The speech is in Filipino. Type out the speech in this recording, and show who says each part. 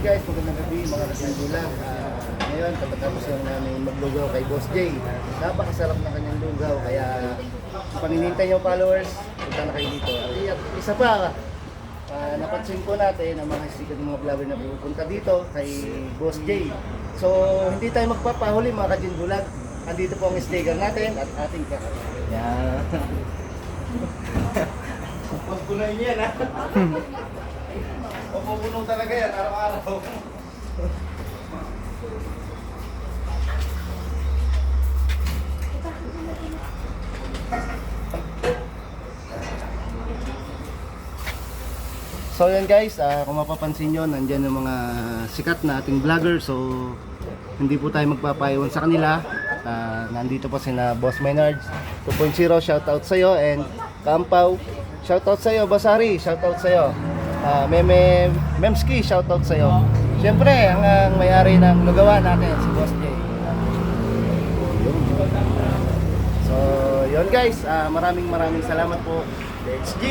Speaker 1: yun guys, magandang gabi mga nagsinulang. Uh, ngayon, tapos lang namin maglugaw kay Boss Jay. Napakasarap ng kanyang lugaw, kaya paninintay yung followers, punta na kayo dito. At isa pa, ah, napansin po natin ang mga sikat ng mga vlogger na pupunta dito kay Boss Jay. So, hindi tayo magpapahuli mga kajin bulag. Andito po ang sticker natin at ating kakaroon. Yan. Pagkulay niya na. Mapupuno talaga yan, araw-araw. So yan guys, ah, kung mapapansin nyo, nandyan yung mga sikat na ating vlogger. So hindi po tayo magpapaiwan sa kanila. Ah, nandito po sina Boss Maynards 2.0, shoutout sa'yo. And Kampaw, shoutout sa'yo. Basari, shoutout sa'yo. Ah, Meme Memski, shoutout sa'yo. Siyempre, ang, ang may-ari ng lugawan natin, si Boss J. So, yun guys, ah, maraming maraming salamat po. G!